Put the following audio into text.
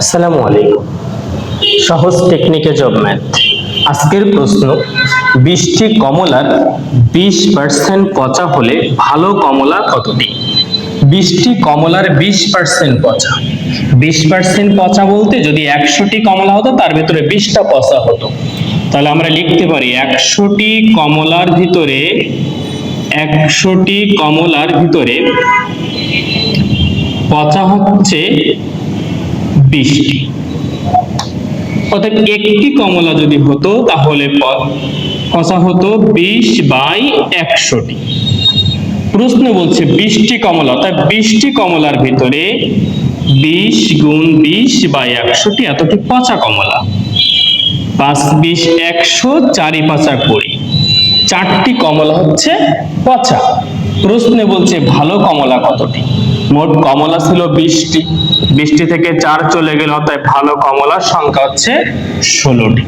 আসসালামু আলাইকুম। সহজ টেকনিকে জব ম্যাথ। আজকের প্রশ্ন বিশটি কমলার বিশ পার্সেন্ট পচা হলে ভালো কমলা কতটি? বিশটি কমলার বিশ পার্সেন্ট পচা। বিশ পার্সেন্ট পচা বলতে যদি একশোটি কমলা হতো, তার ভিতরে বিশটা পচা হতো। তাহলে আমরা লিখতে পারি, একশোটি কমলার ভিতরে, একশোটি কমলার ভিতরে পচা হচ্ছে বিশটি অর্থাৎ একটি কমলা যদি হতো, তাহলে প- পচা হতো বিশ বাই একশোটি। প্রশ্ন বলছে বিশটি কমলা, অর্থাৎ বিশটি কমলার ভিতরে বিশ গুণ বিশ বাই একশোটি, এতটি পচা কমলা। পাঁচ বিশ একশো, চারি পাঁচা কুড়ি। চারটি কমলা হচ্ছে পচা। প্রশ্নে বলছে, ভালো কমলা কতটি? মোট কমলা ছিল বিশটি। বিশটি থেকে চার চলে গেল অর্থাৎ ভালো কমলার সংখ্যা হচ্ছে ষোলোটি।